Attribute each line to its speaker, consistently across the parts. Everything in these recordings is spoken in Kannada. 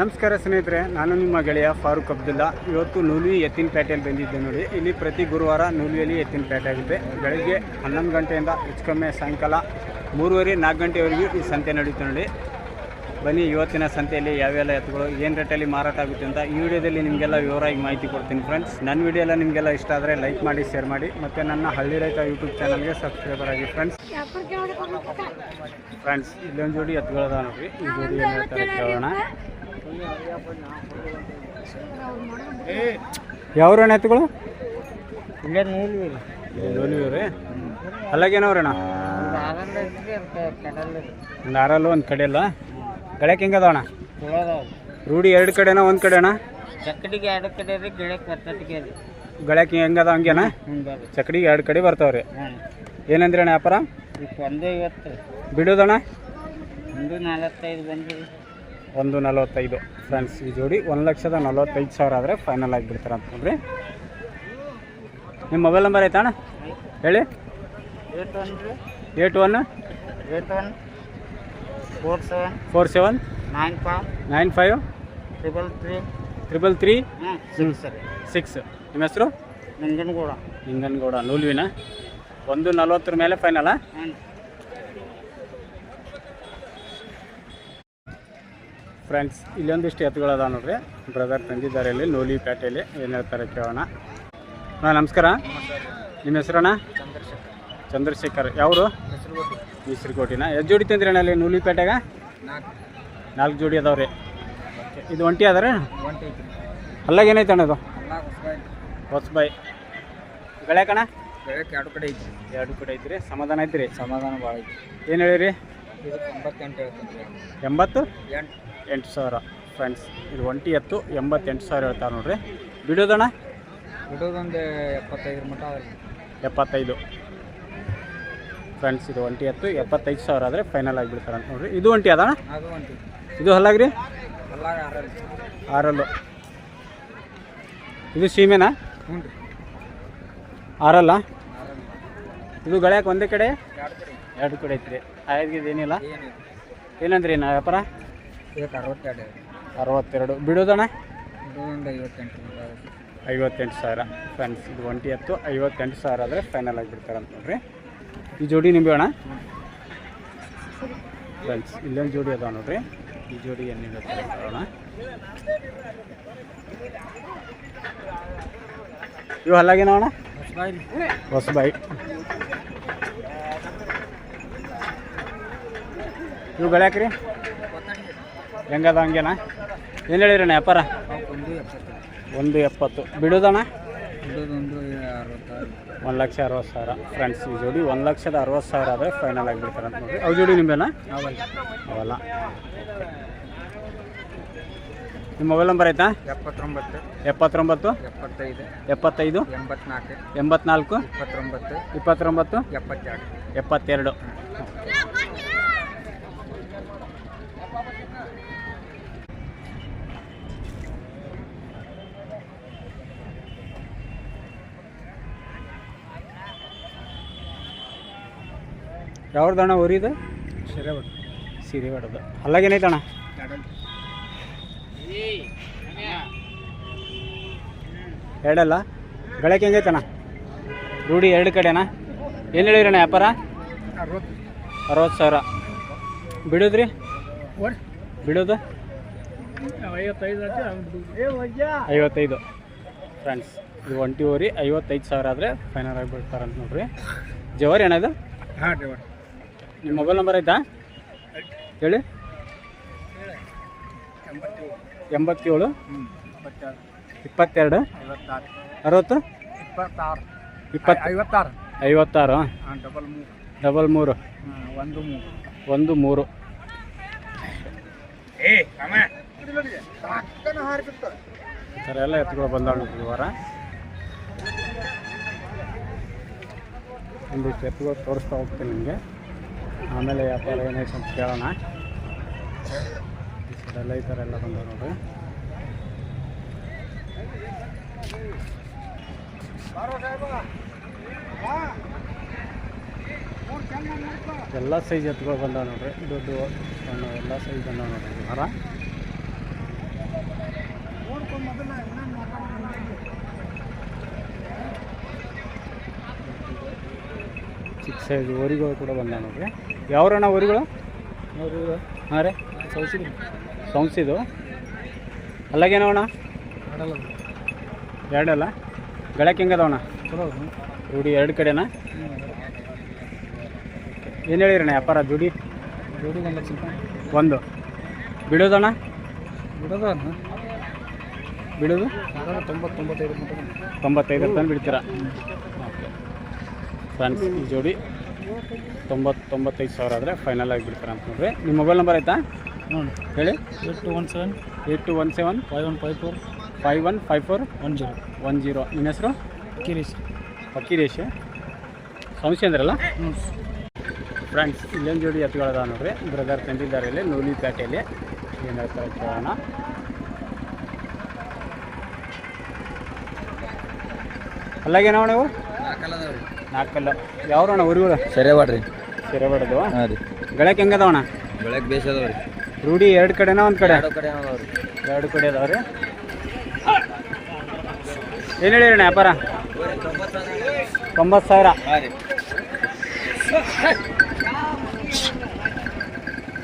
Speaker 1: ನಮಸ್ಕಾರ ಸ್ನೇಹಿತರೆ, ನಾನು ನಿಮ್ಮ ಗೆಳೆಯ ಫಾರೂಕ್ ಅಬ್ದುಲ್ಲಾ. ಇವತ್ತು ನೂಲಿ ಎತ್ತಿನ ಪೇಟೆಯಲ್ಲಿ ಬಂದಿದ್ದೆ ನೋಡಿ. ಇಲ್ಲಿ ಪ್ರತಿ ಗುರುವಾರ ನೂಲಿಯಲ್ಲಿ ಎತ್ತಿನ ಪೇಟೆ ಆಗುತ್ತೆ. ಬೆಳಗ್ಗೆ ಹನ್ನೊಂದು ಗಂಟೆಯಿಂದ ಹೆಚ್ಚು ಕಮ್ಮಿ ಸಾಯಂಕಾಲ ಮೂರುವರೆ ನಾಲ್ಕು ಗಂಟೆವರೆಗೂ ಈ ಸಂತೆ ನಡೆಯುತ್ತೆ ನೋಡಿ. ಬನ್ನಿ, ಇವತ್ತಿನ ಸಂತೆಯಲ್ಲಿ ಯಾವೆಲ್ಲ ಎತ್ತುಗಳು ಏನು ರೇಟಲ್ಲಿ ಮಾರಾಟ ಆಗುತ್ತೆ ಅಂತ ಈ ವಿಡಿಯೋದಲ್ಲಿ ನಿಮಗೆಲ್ಲ ವಿವರವಾಗಿ ಮಾಹಿತಿ ಕೊಡ್ತೀನಿ ಫ್ರೆಂಡ್ಸ್ ನನ್ನ ವಿಡಿಯೋ ಎಲ್ಲ ನಿಮಗೆಲ್ಲ ಇಷ್ಟ ಆದರೆ ಲೈಕ್ ಮಾಡಿ ಶೇರ್ ಮಾಡಿ. ಮತ್ತು ನನ್ನ ಹಳ್ಳಿ ರೈತ ಯೂಟ್ಯೂಬ್ ಚಾನಲ್ಗೆ ಸಬ್ಸ್ಕ್ರೈಬರ್ ಆಗಿ ಫ್ರೆಂಡ್ಸ್ ಫ್ರೆಂಡ್ಸ್ ಇಲ್ಲೊಂದು ಜೋಡಿ ಎತ್ತುಗಳದ ನೋಡಿ ಈ ಜೋಡಿ ಕೇಳೋಣ. ಯಾವ್ರಣ್ಣ ಎತ್ತುಗಳು?
Speaker 2: ಇಲ್ಲೇ
Speaker 1: ಅಲ್ಲಾಗೇನವ್ರಣ್ಣ? ಒಂದು ಆರಲ್ಲು ಒಂದು ಕಡೆ ಅಲ್ಲ ಗಳಕ್ಕೆ ಹೆಂಗದವಣ್ಣ? ರೂಢಿ ಎರಡು ಕಡೆನ ಒಂದು ಕಡೆನ?
Speaker 2: ಚಕ್ಕಡಿಗೆ ಎರಡು ಕಡೆ ರೀ ಕಟ್ಟಟಿಗೆ ರೀ.
Speaker 1: ಗಳಕ್ಕೆ ಹೆಂಗದ ಹಂಗೇನ?
Speaker 2: ಚಕ್ಕಡಿಗೆ
Speaker 1: ಚಕಡಿಗೆ ಎರಡು ಕಡೆ ಬರ್ತಾವ್ರಿ.
Speaker 2: ಏನಂದ್ರಣ್ಣ
Speaker 1: ಏನಂದ್ರಿ ಅಣ್ಣ ವ್ಯಾಪಾರ?
Speaker 2: ಒಂದು ಐವತ್ತು
Speaker 1: ಬಿಡೋದಣ್ಣ?
Speaker 2: ಒಂದು ನಲವತ್ತೈದು ಬಂದ್ರಿ
Speaker 1: ಒಂದು ನಲವತ್ತೈದು ಫ್ರೆಂಡ್ಸ್ ಈ ಜೋಡಿ ಒಂದು ಲಕ್ಷದ ನಲವತ್ತೈದು ಸಾವಿರ ಆದರೆ ಫೈನಲ್ ಆಗಿಬಿಡ್ತಾರೆ ಅಂತ ನೋಡ್ರಿ. ನಿಮ್ಮ ಮೊಬೈಲ್ ನಂಬರ್ ಅಣ್ಣ ಹೇಳಿ.
Speaker 2: Eight one
Speaker 1: eight one
Speaker 2: eight one four seven
Speaker 1: four seven
Speaker 2: nine five
Speaker 1: nine five
Speaker 2: triple three
Speaker 1: triple three
Speaker 2: six
Speaker 1: six. ನಿಮ್ಮ ಹೆಸರು?
Speaker 2: ನಿಂಗನಗೌಡ
Speaker 1: ನಿಂಗನಗೌಡ ನೂಲ್ವಿನ. ಒಂದು ನಲವತ್ತರ ಮೇಲೆ ಫೈನಲ್ಲ ಫ್ರೆಂಡ್ಸ್ ಇಲ್ಲೊಂದಿಷ್ಟು ಎತ್ತುಗಳದಾವ ನೋಡ್ರಿ. ಬ್ರದರ್ ತಂದಿದ್ದಾರೆ ಇಲ್ಲಿ ನೂಲಿ ಪೇಟೆಯಲ್ಲಿ ಏನು ಹೇಳ್ತಾರೆ ಕೇಳೋಣ. ಹಾಂ ನಮಸ್ಕಾರ. ನಿಮ್ಮ ಹೆಸರಣ್ಣ?
Speaker 2: ಚಂದ್ರಶೇಖರ್.
Speaker 1: ಚಂದ್ರಶೇಖರ್ ಯಾವರು ಮೀಸರಿಕೋಟಿನ ಎಷ್ಟು ಜೋಡಿ ತಂದ್ರಿ ಅಣ್ಣ ಅಲ್ಲಿ ನೂಲಿ ಪೇಟೆಗೆ?
Speaker 2: ನಾಲ್ಕು
Speaker 1: ನಾಲ್ಕು ಜೋಡಿ ಅದಾವ್ರಿ ಇದು ಒಂಟಿ ಅದಾರೆ?
Speaker 2: ಒಂಟಿ ಟೈತಿ
Speaker 1: ಅಲ್ಲಾಗ ಏನೈತೆ ಅಣ್ಣ
Speaker 2: ಅದು
Speaker 1: ಹೊಸಬಾಯಿ ಗಳಕಣ
Speaker 2: ಎರಡು ಕಡೆ ಐತಿ
Speaker 1: ಎರಡು ಕಡೆ ಐತ್ರಿ. ಸಮಾಧಾನ ಐತ್ರಿ?
Speaker 2: ಸಮಾಧಾನ ಭಾಳ ಐತಿ
Speaker 1: ಏನು ಹೇಳಿರಿ? ಎಂಬತ್ತು?
Speaker 2: ಎಂಟು.
Speaker 1: ಎಂಟು ಸಾವಿರ ಫ್ರೆಂಡ್ಸ್. ಇದು ಒಂಟಿ ಎತ್ತು ಎಂಬತ್ತೆಂಟು ಸಾವಿರ ಹೇಳ್ತಾರೆ ನೋಡ್ರಿ. ಬಿಡೋದಣ್ಣ?
Speaker 2: ಬಿಡೋದೊಂದು ಎಪ್ಪತ್ತೈದು ಮಟ್ಟ
Speaker 1: ಎಪ್ಪತ್ತೈದು. ಫ್ರೆಂಡ್ಸ್ ಇದು ಒಂಟಿ ಎತ್ತು ಎಪ್ಪತ್ತೈದು ಸಾವಿರ ಆದರೆ ಫೈನಲ್ ಆಗಿಬಿಡ್ತಾರೆ ಅಂತ ನೋಡ್ರಿ. ಇದು ಒಂಟಿ ಅದಣ್ಣ?
Speaker 2: ಅದು ಒಂಟಿ.
Speaker 1: ಇದು ಹಲ್ಲಾಗ್ರಿ?
Speaker 2: ಆರಲ್ಲಿ.
Speaker 1: ಇದು ಸೀಮೆನಾ?
Speaker 2: ಹ್ಞೂ ರೀ.
Speaker 1: ಆರಲ್ಲ? ಇದು ಗಳಕ್ಕೆ ಒಂದೇ ಕಡೆ?
Speaker 2: ಎರಡು ಕಡೆ.
Speaker 1: ಐತ್ರಿ. ಆಯ್ತು ಏನಿಲ್ಲ?
Speaker 2: ಏನು
Speaker 1: ಏನಂದ್ರಿ ನಾ ವ್ಯಾಪಾರ?
Speaker 2: ಅರವತ್ತೆರಡು.
Speaker 1: ಅರವತ್ತೆರಡು. ಬಿಡೋದಣ್ಣ
Speaker 2: ಐವತ್ತೆಂಟು
Speaker 1: ಐವತ್ತೆಂಟು ಸಾವಿರ. ಫ್ರೆಂಡ್ಸ್ ಇದು ಒಂಟಿ ಹತ್ತು ಐವತ್ತೆಂಟು ಸಾವಿರ ಆದರೆ ಫೈನಲ್ ಆಗಿಬಿಡ್ತಾರೆ ಅಂತ ನೋಡ್ರಿ. ಈ ಜೋಡಿ ನಿಂಬೆ ಅಣ್ಣ? ಫ್ರೆಂಡ್ಸ್ ಇಲ್ಲೊಂದು ಜೋಡಿ ಅದಾವ ನೋಡ್ರಿ. ಈ ಜೋಡಿ ಏನು ಹೇಳ್ತಾರೆ ಅಣ್ಣ ಇವು ಅಲ್ಲಾಗಿನ ಅಣ್ಣ?
Speaker 2: ಹೊಸ್ಬಾಯಿ
Speaker 1: ಇವು ಗಳಾಕ್ರಿ ಹೆಂಗದ ಹಂಗೇನ? ಏನು ಹೇಳಿರಣ್ಣ ವ್ಯಾಪಾರ? ಒಂದು ಎಪ್ಪತ್ತು. ಬಿಡೋದಣ್ಣ? ಒಂದು ಲಕ್ಷ ಅರವತ್ತು ಸಾವಿರ. ಫ್ರೆಂಡ್ಸ್ ಈ ಜೋಡಿ ಒಂದು ಲಕ್ಷದ ಅರವತ್ತು ಸಾವಿರ ಆದರೆ ಫೈನಲ್ ಆಗಿಬಿಡ್ತಾರೆ ಅಂತ ನೋಡಿ ಅವು ಜೋಡಿ ನಿಂಬೆನಾ
Speaker 2: ಅವಲ್ಲ.
Speaker 1: ಅವಲ್ಲ ನಿಮ್ಮ ಮೊಬೈಲ್ ನಂಬರ್ ಆಯ್ತಾ?
Speaker 2: ಎಪ್ಪತ್ತೊಂಬತ್ತು.
Speaker 1: ಎಪ್ಪತ್ತೊಂಬತ್ತು?
Speaker 2: ಎಪ್ಪತ್ತೈದು.
Speaker 1: ಎಪ್ಪತ್ತೈದು?
Speaker 2: ಎಂಬತ್ನಾಲ್ಕು.
Speaker 1: ಎಂಬತ್ನಾಲ್ಕು?
Speaker 2: ಇಪ್ಪತ್ತೊಂಬತ್ತು.
Speaker 1: ಇಪ್ಪತ್ತೊಂಬತ್ತು?
Speaker 2: ಎಪ್ಪತ್ತೆರಡು.
Speaker 1: ಎಪ್ಪತ್ತೆರಡು. ಯಾವ್ದಣ್ಣ ಊರಿದು
Speaker 2: ಸರಿ ಬಿಡು
Speaker 1: ಸೀರೆ ಹೊಡೆದು ಅಲ್ಲಾಗೇನೈತಣ್ಣ ಎರಡಲ್ಲ. ಹೆಂಗೈತೆ ಅಣ್ಣ? ರೂಢಿ ಎರಡು ಕಡೆನಾ? ಏನು ಹೇಳಿರಣ್ಣ ವ್ಯಾಪಾರ?
Speaker 2: ಅರವತ್ತು.
Speaker 1: ಸಾವಿರ. ಬಿಡೋದ್ರಿ? ಬಿಡೋದು?
Speaker 2: ಐವತ್ತೈದು
Speaker 1: ಫ್ರೆಂಡ್ಸ್ ಇದು ಒಂಟಿ ಓರಿ ಐವತ್ತೈದು ಸಾವಿರ ಆದರೆ ಫೈನಲ್ ಆಗಿ ಬಿಡ್ತಾರಂತ ನೋಡ್ರಿ. ಜವಾರಿ ಅಣ್ಣ ಇದು?
Speaker 2: ಹಾಂ
Speaker 1: ನಿಮ್ಮ ಮೊಬೈಲ್ ನಂಬರ್ ಆಯ್ತಾ? ಹೇಳಿ. ಎಂಬತ್ತೇಳು.
Speaker 2: ಇಪ್ಪತ್ತೆರಡು.
Speaker 1: ಅರವತ್ತು?
Speaker 2: ಇಪ್ಪತ್ತಾರು
Speaker 1: ಇಪ್ಪತ್ತು
Speaker 2: ಐವತ್ತಾರು.
Speaker 1: ಐವತ್ತಾರು
Speaker 2: ಡಬಲ್ ಮೂರು.
Speaker 1: ಡಬಲ್ ಮೂರು
Speaker 2: ಒಂದು ಮೂರು.
Speaker 1: ಒಂದು ಮೂರು ಥರ ಎಲ್ಲ ಎತ್ತುಗಳು ಬಂದಾಳು ಈ ವಾರ. ಒಂದಿಷ್ಟು ಎತ್ತುಗಳು ತೋರಿಸ್ತಾ ಹೋಗ್ತೀನಿ ನಿಮಗೆ. ಆಮೇಲೆ ವ್ಯಾಪಾರ ಏನೈತೆ ಅಂತ ಕೇಳೋಣ. ಈ ಕಡೆ ಎಲ್ಲ ಬಂದಾವ ನೋಡ್ರಿ. ಎಲ್ಲ ಸೈಜ್ ಎತ್ಗಳು ಬಂದಾವ ನೋಡ್ರಿ. ದೊಡ್ಡ ಸಣ್ಣ ಎಲ್ಲ ಸೈಜ್ ಬಂದಾವ ನೋಡ್ರಿ. ಈ ವಾರ ಚಿಕ್ಕ ಸೈಜ್ ಊರಿಗಳು ಕೂಡ ಬಂದ ನೋಡ್ರಿ ಯಾವ್ರಣ್ಣ ಊರಿಗಳು ಹಾಂ ರೀ. ಸೌಸಿದು ಅಲ್ಲಾಗೇನವಣ ಎರಡಲ್ಲ. ಗಳಕ್ಕೆ ಹೆಂಗದವಣ ರೂಢಿ ಎರಡು ಕಡೆನಾ? ಏನು ಹೇಳಿರಣ್ಣ ವ್ಯಾಪಾರ, ದುಡಿ?
Speaker 2: ಜೋಡಿ ಒಂದು. ಲಕ್ಷ
Speaker 1: ಬಿಡೋದಣ್ಣ?
Speaker 2: ಬಿಡೋದು?
Speaker 1: ಬಿಡೋದು
Speaker 2: ತೊಂಬತ್ತು ತೊಂಬತ್ತೈದು ಮಟ್ಟ
Speaker 1: ತೊಂಬತ್ತೈದು ತನಕ ಬಿಡ್ತೀರಾ ಫ್ರೆಂಡ್ಸ್, ಈ ಜೋಡಿ ತೊಂಬತ್ತು ತೊಂಬತ್ತೈದು ಸಾವಿರ ಆದರೆ ಫೈನಲ್ ಆಗಿ ಬಿಡ್ತಾರೆ ಅಂತ ನೋಡ್ರಿ. ನಿಮ್ಮ ಮೊಬೈಲ್ ನಂಬರ್ ಆಯ್ತಾ?
Speaker 2: ನೋಡಿ.
Speaker 1: ಹೇಳಿ.
Speaker 2: Eight two one seven.
Speaker 1: Eight two one seven.
Speaker 2: Five one five four.
Speaker 1: Five one five four.
Speaker 2: One zero
Speaker 1: one zero ನಿಮ್ಮ ಹೆಸರು?
Speaker 2: ಕಿರೀಶ್
Speaker 1: ಫಕೀರೇಶ್ ಸಂಶಯ ಅಂದ್ರಲ್ಲ?
Speaker 2: ಹ್ಞೂ.
Speaker 1: ಫ್ರೆಂಡ್ಸ್ ಇಲ್ಲೊಂದು ಜೋಡಿ ಎತ್ತುಗಳದ ನೋಡ್ರಿ. ಬ್ರದರ್ ತಂದಿದ್ದಾರೆ ಇಲ್ಲಿ ನೂಲಿ ಪೇಟೆಯಲ್ಲಿ ಏನು ಹೇಳ್ತಾರೆ ಕೇಳೋಣ ಅಲ್ಲಾಗೇನವ ನೀವು ನಾಲ್ಕಲ್ಲ. ಯಾವ್ರಣ್ಣ ಊರುಗಳು?
Speaker 2: ಸರಿ ಮಾಡ್ರಿ
Speaker 1: ಸರಿ ಬಾಡದು
Speaker 2: ಹಾಂ ರೀ.
Speaker 1: ಗಳಕ್ಕೆ ಹೆಂಗದವಣ್ಣ
Speaker 2: ಬೆಳಗ್ಗೆ ಬೇಸ್ ಅದಾವ ರೀ
Speaker 1: ರೂಢಿ ಎರಡು ಕಡೆನ ಒಂದು ಕಡೆ?
Speaker 2: ಕಡೆ ಅದಾವ ರೀ
Speaker 1: ಎರಡು ಕಡೆ ಅದಾವ್ರಿ. ಏನು ಹೇಳಿರಣ್ಣ ವ್ಯಾಪಾರ? ತೊಂಬತ್ತು ಸಾವಿರ.
Speaker 2: ರೀ.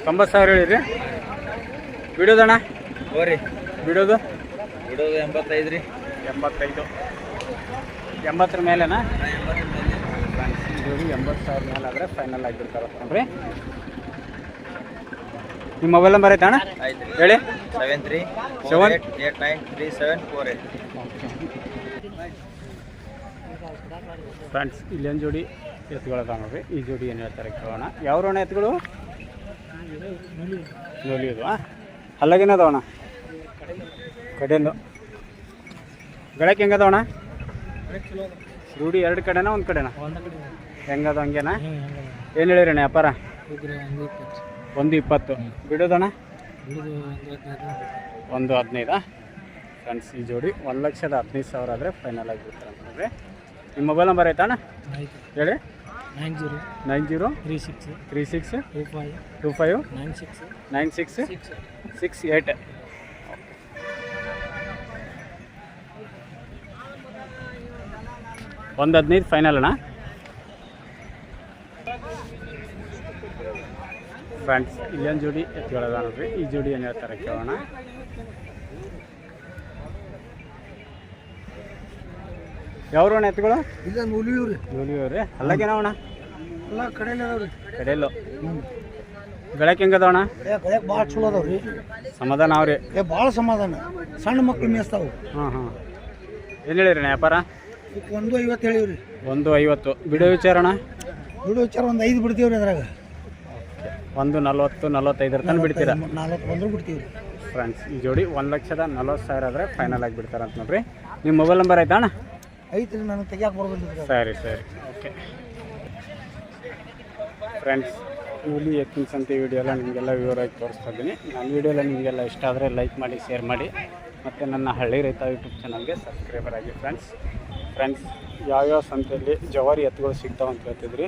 Speaker 1: ತೊಂಬತ್ತು ಸಾವಿರ ಹೇಳಿರಿ. ಬಿಡೋದಣ್ಣ?
Speaker 2: ಹೋರಿ.
Speaker 1: ಬಿಡೋದು?
Speaker 2: ಬಿಡೋದು ಎಂಬತ್ತೈದು ರೀ.
Speaker 1: ಎಂಬತ್ತೈದು. ಎಂಬತ್ತರ ಮೇಲೆನಾ? ಜೋಡಿ ಎಂಬತ್ತು ಸಾವಿರ ಮೇಲೆ ಆದರೆ ಫೈನಲ್ ಆಗಿರ್ತಾರೆ ನೋಡ್ರಿ ನಿಮ್ಮ ಮೊಬೈಲ್ ನಂಬರ್ ಐತೆ ಅಣ್ಣ
Speaker 2: ಆಯ್ತು
Speaker 1: ಹೇಳಿ
Speaker 2: seven three
Speaker 1: seven
Speaker 2: eight eight nine three seven four eight
Speaker 1: friends ಇಲ್ಲೊಂದು ಜೋಡಿ ಎತ್ತುಗಳದ ನೋಡ್ರಿ. ಈ ಜೋಡಿ ಏನು ಹೇಳ್ತಾರೆ ಕೇಳೋಣ. ಯಾವ ಅಣ್ಣ ಎತ್ತುಗಳು ನೋಲಿಯೋದು ಅದಾವಣ ಕಡೆಯಿಂದ. ಗಳಕ್ಕೆ ಹೆಂಗದವಣ ರೂಢಿ ಎರಡು ಕಡೆನಾ ಒಂದು ಕಡೆನಾ? ಹೆಂಗದ ಹಂಗೇನಾ? ಏನು ಹೇಳಿರಣ್ಣ ವ್ಯಾಪಾರ? ಒಂದು ಇಪ್ಪತ್ತು. ಬಿಡೋದಣ್ಣ? ಒಂದು ಹದಿನೈದಾ ಫ್ರೆಂಡ್ಸ್ ಈ ಜೋಡಿ ಒಂದು ಲಕ್ಷದ ಹದಿನೈದು ಸಾವಿರ ಆದರೆ ಫೈನಲ್ ಆಗಿಬಿಡ್ತಾರೆ ಅಂತಂದರೆ ನಿಮ್ಮ ಮೊಬೈಲ್ ನಂಬರ್ ಆಯ್ತಾ. ಅಣ್ಣ ಹೇಳಿ.
Speaker 2: Nine zero.
Speaker 1: Nine zero.
Speaker 2: Three six.
Speaker 1: Three six.
Speaker 2: Two five.
Speaker 1: Two five.
Speaker 2: Nine six.
Speaker 1: Nine six.
Speaker 2: Six.
Speaker 1: Eight ಒಂದು ಹದಿನೈದು ಫೈನಲ್ ಅಣ್ಣ. ಫ್ರೆಂಡ್ಸ್ ಇಲ್ಲೊಂದು ಜೋಡಿ ಎತ್ಕೊಳ್ಳೋದ ನೋಡ್ರಿ. ಈ ಜೋಡಿ ಏನು ಹೇಳ್ತಾರೆ ಕೇಳೋಣ. ಯಾವ್ರಣ್ಣ ಎತ್ತುಗಳು?
Speaker 2: ಇಲ್ಲ ನೂಲಿಯೂ ರೀ
Speaker 1: ಜೋಲಿಯವ್ರಿ ಅಲ್ಲಾಗೇನವಣ್ಣ
Speaker 2: ಎಲ್ಲ ಕಡೆಯಲ್ಲಿ
Speaker 1: ಕಡೆಯಲ್ಲು ಬೆಳಕ್ಕೆ ಹೆಂಗದವಣ್ಣ
Speaker 2: ಕಡೆಗೆ ಭಾಳ ಚಲೋ ಅದಾವ ರೀ
Speaker 1: ಸಮಾಧಾನ ಅವ್ರಿ.
Speaker 2: ಏ ಭಾಳ ಸಮಾಧಾನ. ಸಣ್ಣ ಮಕ್ಳು ಮೇಸ್ತಾವ್
Speaker 1: ಹಾಂ ಹಾಂ ಏನು ಹೇಳಿರಿ ವ್ಯಾಪಾರ?
Speaker 2: ಇದಕ್ಕೆ ಒಂದು ಐವತ್ತು ಹೇಳಿವ್ರಿ.
Speaker 1: ಒಂದು ಐವತ್ತು. ಬಿಡೋ ವಿಚಾರಣ?
Speaker 2: ಬಿಡು ವಿಚಾರ ಒಂದು ಐದು ಬಿಡ್ತೀವಿ ರೀ ಅದ್ರಾಗ.
Speaker 1: ಒಂದು ನಲ್ವತ್ತು ನಲ್ವತ್ತೈದರ ತನಕ ಬಿಡ್ತೀರಾ?
Speaker 2: ನಾಲ್ಕು ಬಂದರೂ ಬಿಡ್ತೀವಿ
Speaker 1: ಫ್ರೆಂಡ್ಸ್ ಈ ಜೋಡಿ ಒಂದು ಲಕ್ಷದ ನಲ್ವತ್ತು ಸಾವಿರ ಆದರೆ ಫೈನಲ್ ಆಗಿ ಬಿಡ್ತಾರೆ ಅಂತ ನೋಡ್ರಿ. ನಿಮ್ಮ ಮೊಬೈಲ್ ನಂಬರ್ ಆಯ್ತಾ ಅಣ್ಣ?
Speaker 2: ಐತೆ ರೀ ನನಗೆ ತೆಗಿಯಾಕೆ ಬರ್ಬೋದು
Speaker 1: ಸರಿ ಸರಿ. ಓಕೆ ಫ್ರೆಂಡ್ಸ್ ಕೂಲಿ ಎತ್ತಿನ ಸಂತೆ ವಿಡಿಯೋ ಎಲ್ಲ ನಿಮಗೆಲ್ಲ ವಿವರವಾಗಿ ತೋರಿಸ್ತಾ ಇದ್ದೀನಿ. ನನ್ನ ವಿಡಿಯೋ ಎಲ್ಲ ನಿಮಗೆಲ್ಲ ಇಷ್ಟ ಆದರೆ ಲೈಕ್ ಮಾಡಿ ಶೇರ್ ಮಾಡಿ. ಮತ್ತು ನನ್ನ ಹಳ್ಳಿ ರೈತ ಯೂಟ್ಯೂಬ್ ಚಾನಲ್ಗೆ ಸಬ್ಸ್ಕ್ರೈಬರ್ ಆಗಿ ಫ್ರೆಂಡ್ಸ್ ಫ್ರೆಂಡ್ಸ್ ಯಾವ್ಯಾವ ಸಂತೆಯಲ್ಲಿ ಜವಾರಿ ಎತ್ತುಗಳು ಸಿಗ್ತಾವೆ ಅಂತ ಹೇಳ್ತಿದ್ರಿ.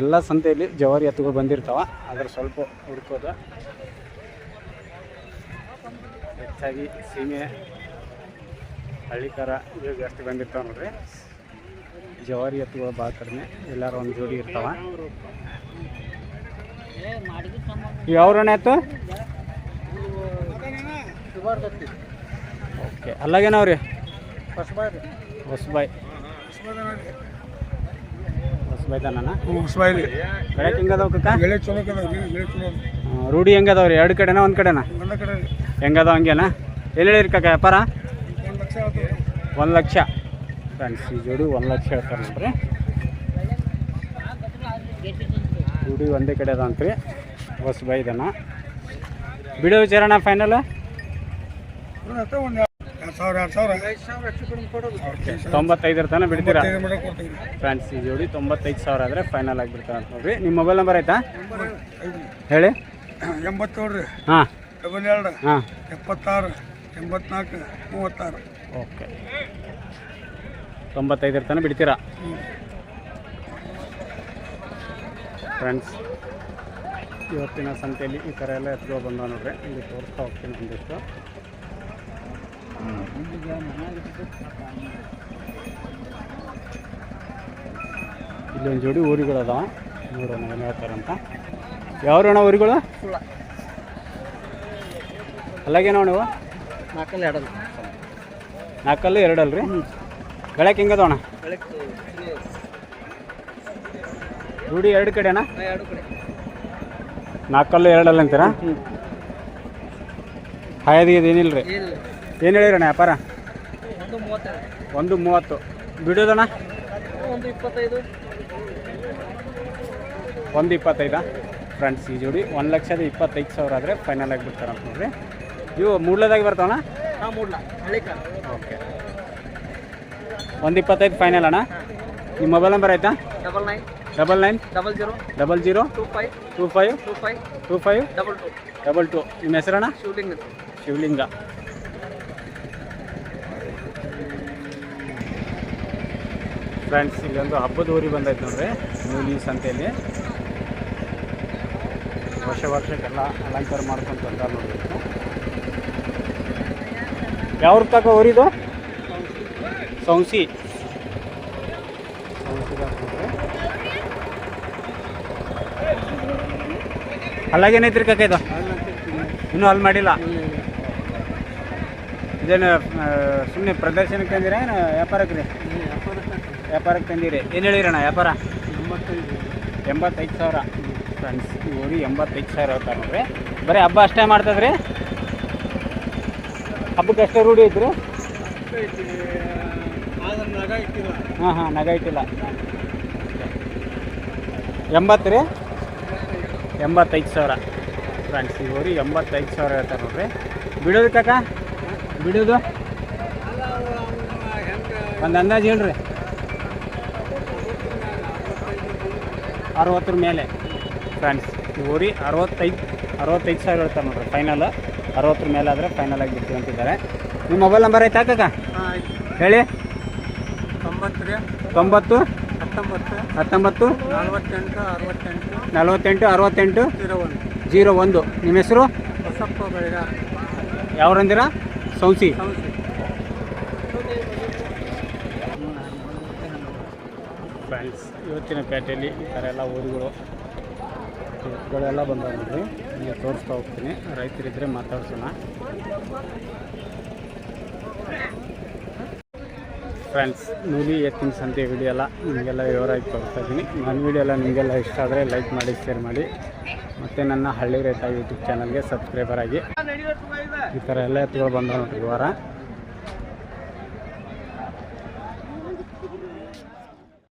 Speaker 1: ಎಲ್ಲ ಸಂತೆಯಲ್ಲಿ ಜವಾರಿ ಎತ್ತುಗಳು ಬಂದಿರ್ತಾವೆ. ಅದ್ರ ಸ್ವಲ್ಪ ಹುಡ್ಕೋದು. ಹೆಚ್ಚಾಗಿ ಸೀಮೆ ಹಳ್ಳಿಕಾರ ಇವು ಜಾಸ್ತಿ ಬಂದಿರ್ತಾವೆ ನೋಡ್ರಿ. ಜವಾರಿ ಎತ್ತುಗಳು ಭಾಳ ಕಡಿಮೆ. ಎಲ್ಲರೂ ಒಂದು ಜೋಡಿ ಇರ್ತಾವ. ಯಾವ್ರಣ್ಣ ಎತ್ತು? ಓಕೆ ಅಲ್ಲಾಗೇನವ್ರಿ? ಹೊಸಬಾಯ್. ತಾನ ಹೆಂಗದವ ಕಕ್ಕ
Speaker 2: ಚಲೋ ಚಲೋ
Speaker 1: ರೂಢಿ ಹೆಂಗದವ್ರಿ? ಎರಡು ಕಡೆನಾ ಒಂದು ಕಡೆನ?
Speaker 2: ಒಂದ ಕಡೆ
Speaker 1: ಹೆಂಗದಾವ ಹಂಗೇನಾ? ಎಲ್ಲಿ ಹೇಳಿರಿ ಕಕ್ಕ ವ್ಯಾಪಾರ?
Speaker 2: ಒಂದು ಲಕ್ಷ ಆಯ್ತು
Speaker 1: ಒಂದು ಲಕ್ಷ. ಫ್ರೆಂಡ್ಸ್ ಈ ಜೋಡಿ ಒಂದು ಲಕ್ಷ ಹೇಳ್ತಾರೆ ನೋಡ್ರಿ. ರೂಢಿ ಒಂದೇ ಕಡೆ ಅದ ಅಂತ್ರಿ ಹೊಸಬಾಯ್ ಇದನ್ನ ಬಿಡೋ ವಿಚಾರಣ ಫೈನಲ್
Speaker 2: ಸಾವಿರ ಎರಡು ಸಾವಿರ.
Speaker 1: ತೊಂಬತ್ತೈದರ ತನಕ ಬಿಡ್ತೀರಾ? ಫ್ರೆಂಡ್ಸ್ ಈ ಜೋಡಿ ತೊಂಬತ್ತೈದು ಸಾವಿರ ಆದರೆ ಫೈನಲ್ ಆಗಿಬಿಡ್ತಾರೆ ಅಂತ ನೋಡ್ರಿ. ನಿಮ್ಮ ಮೊಬೈಲ್ ನಂಬರ್ ಆಯ್ತಾ? ಹೇಳಿ.
Speaker 2: ಎಂಬತ್ತೇಳು ರೀ.
Speaker 1: ಹಾಂ.
Speaker 2: ಡಬಲ್ ಎರಡು.
Speaker 1: ಹಾಂ.
Speaker 2: ಎಪ್ಪತ್ತಾರು ಎಂಬತ್ನಾಲ್ಕು ಮೂವತ್ತಾರು.
Speaker 1: ಓಕೆ. ತೊಂಬತ್ತೈದರ ತನಕ ಬಿಡ್ತೀರಾ? ಫ್ರೆಂಡ್ಸ್ ಇವತ್ತಿನ ಸಂತೆಯಲ್ಲಿ ಈ ಥರ ಎಲ್ಲ ಎತ್ಕೊ ಬಂದ ನೋಡ್ರಿ. ಇಲ್ಲಿ ತೋರಿಸ್ತಾ ಹೋಗ್ತೀನಿ ಒಂದಿಷ್ಟು. ಇಲ್ಲೊಂದು ಜೋಡಿ ಊರಿಗಳದಾವ. ನೋಡೋಣ ಏನು ಹೇಳ್ತಾರಂತ ಅಣ್ಣ ಊರಿಗಳು? ಅಲ್ಲಾಗೇನೋ ನೀವು
Speaker 2: ನಾಲ್ಕಲ್ಲಿ ಎರಡಲ್ಲ.
Speaker 1: ನಾಲ್ಕಲ್ಲಿ ಎರಡಲ್ರಿ? ಗಳಕ್ಕೆ ಹೆಂಗದವಣ ರೂಢಿ ಎರಡು ಕಡೆನಾ?
Speaker 2: ಎರಡು ಕಡೆ.
Speaker 1: ನಾಲ್ಕಲ್ಲು ಎರಡಲ್ಲ ಅಂತೀರಾ? ಹಾಯದಿಗೆ ಏನಿಲ್ಲ. ರೀ ಏನು ಹೇಳಿರಣ್ಣ ವ್ಯಾಪಾರ?
Speaker 2: ಒಂದು
Speaker 1: ಮೂವತ್ತು. ಬಿಡೋದಣ್ಣ?
Speaker 2: ಒಂದು ಇಪ್ಪತ್ತೈದು?
Speaker 1: ಒಂದು ಇಪ್ಪತ್ತೈದಾ ಫ್ರೆಂಡ್ಸ್ ಈ ಜೋಡಿ ಒಂದು ಲಕ್ಷದ ಇಪ್ಪತ್ತೈದು ಸಾವಿರ ಆದರೆ ಫೈನಲ್ ಆಗಿ ಬಿಡ್ತಾರಂತ ನೋಡ್ರಿ. ಇವು ಮೂಡ್ಲದಾಗಿ ಬರ್ತಾವಣ್ಣ? ಓಕೆ. ಒಂದು ಇಪ್ಪತ್ತೈದು ಫೈನಲ್ ಅಣ್ಣ. ನಿಮ್ಮ ಮೊಬೈಲ್ ನಂಬರ್ ಆಯ್ತಾ?
Speaker 2: Double nine.
Speaker 1: Double nine?
Speaker 2: Double zero.
Speaker 1: Double zero?
Speaker 2: Two five.
Speaker 1: Two five?
Speaker 2: Two five.
Speaker 1: Two five?
Speaker 2: Double two.
Speaker 1: Double two. ನಿಮ್ಮ ಹೆಸರಣ್ಣ?
Speaker 2: ಶಿವಲಿಂಗ.
Speaker 1: ಶಿವಲಿಂಗ. ಫ್ರೆಂಡ್ಸ್ ಇಲ್ಲೊಂದು ಹಬ್ಬದ ಊರಿ ಬಂದೈತೆ ನೋಡ್ರಿ, ಮೂಲಿ ಸಂತೆಯಲ್ಲಿ. ವರ್ಷ ವರ್ಷಕ್ಕೆಲ್ಲ ಅಲಂಕಾರ ಮಾಡ್ಕೊಂತ ನೋಡ್ರಿ ಯಾವ ತಕ ಊರಿದು ಸೌಸಿ. ಅಲ್ಲಾಗೇನೈತ್ರಿ ಕಾಕ ಇದು? ಇನ್ನೂ ಅಲ್ಲಿ ಮಾಡಿಲ್ಲ? ಇದೇನು ಸುಮ್ಮನೆ ಪ್ರದರ್ಶನಕ್ಕೆ ಅಂದಿರ ಏನು ವ್ಯಾಪಾರಕ್ಕೆ ರೀ? ವ್ಯಾಪಾರಕ್ಕೆ ತಂದಿರಿ. ಏನು ಹೇಳಿರಣ್ಣ ವ್ಯಾಪಾರ? ಎಂಬತ್ತೈದು. ಸಾವಿರ. ಫ್ರೆಂಡ್ಸ್ ಊರಿ ಎಂಬತ್ತೈದು ಸಾವಿರ ಹೇಳ್ತಾರೆ ನೋಡ್ರಿ. ಬರೀ ಹಬ್ಬ ಅಷ್ಟೇ ಮಾಡ್ತದ್ರಿ? ಹಬ್ಬಕ್ಕೆ ಅಷ್ಟೇ ರೂಢಿ ಐತ್ರಿ? ಹಾಂ ಹಾಂ ನಗ ಇಟ್ಟಿಲ್ಲ. ಎಂಬತ್ತು ರೀ? ಎಂಬತ್ತೈದು ಸಾವಿರ. ಫ್ರೆಂಡ್ಸ್ ಊರಿ ಎಂಬತ್ತೈದು ಸಾವಿರ ಹೇಳ್ತಾರೆ ನೋಡ್ರಿ. ಬಿಡೋದು ಕಾಕ? ಬಿಡೋದು? ಒಂದು ಅಂದಾಜು ಹೇಳ್ರಿ. ಅರವತ್ತರ ಮೇಲೆ. ಫ್ರೆಂಡ್ಸ್ ಊರಿ ಅರವತ್ತೈದು ಅರವತ್ತೈದು ಸಾವಿರ ಹೇಳ್ತಾರೆ ನೋಡ್ರಿ ಫೈನಲ್ ಅರವತ್ತರ ಮೇಲೆ ಆದರೆ ಫೈನಲ್ ಆಗಿ ಬಿಡ್ತೀವಿ ಅಂತಿದ್ದಾರೆ. ನಿಮ್ಮ ಮೊಬೈಲ್ ನಂಬರ್ ಆಯ್ತಾ ಕಾಕ ಹೇಳಿ.
Speaker 2: ತೊಂಬತ್ತು
Speaker 1: ತೊಂಬತ್ತು.
Speaker 2: ಹತ್ತೊಂಬತ್ತು.
Speaker 1: ಹತ್ತೊಂಬತ್ತು.
Speaker 2: ನಲ್ವತ್ತೆಂಟು ಅರವತ್ತೆಂಟು.
Speaker 1: ನಲವತ್ತೆಂಟು ಅರವತ್ತೆಂಟು.
Speaker 2: ಜೀರೋ ಒಂದು.
Speaker 1: ಜೀರೋ ಒಂದು. ನಿಮ್ಮ ಹೆಸರು?
Speaker 2: ಬೆಳಗಾರ
Speaker 1: ಯಾವ್ರಂದಿರ? ಸೌಸಿ
Speaker 2: ಸಂಸ್ಥೆ
Speaker 1: ಫ್ರೆಂಡ್ಸ್ ಇವತ್ತಿನ ಪೇಟೆಯಲ್ಲಿ ಈ ಥರ ಎಲ್ಲ ಊರುಗಳು ಎಲ್ಲ ಬಂದಾವ ನೋಡ್ರಿ ಈಗ ತೋರಿಸ್ತಾ ಹೋಗ್ತೀನಿ. ರೈತರಿದ್ದರೆ ಮಾತಾಡ್ಸೋಣ. ಫ್ರೆಂಡ್ಸ್ ನೂಲಿ, ಎತ್ತಿನ ಸಂತೆ ವಿಡಿಯೋ ಎಲ್ಲ ನಿಮಗೆಲ್ಲ ವಿವರವಾಗಿ ತೋರಿಸ್ತಾ ಇದ್ದೀನಿ. ನನ್ನ ವಿಡಿಯೋ ಎಲ್ಲ ನಿಮಗೆಲ್ಲ ಇಷ್ಟ ಆದರೆ ಲೈಕ್ ಮಾಡಿ ಶೇರ್ ಮಾಡಿ. ಮತ್ತು ನನ್ನ ಹಳ್ಳಿ ರೈತ ಯೂಟ್ಯೂಬ್ ಚಾನಲ್ಗೆ ಸಬ್ಸ್ಕ್ರೈಬರ್ ಆಗಿ. ಈ ಥರ ಎಲ್ಲ ಎತ್ತುಗಳು ಬಂದವು ನೋಡ್ರಿ ವಾರ.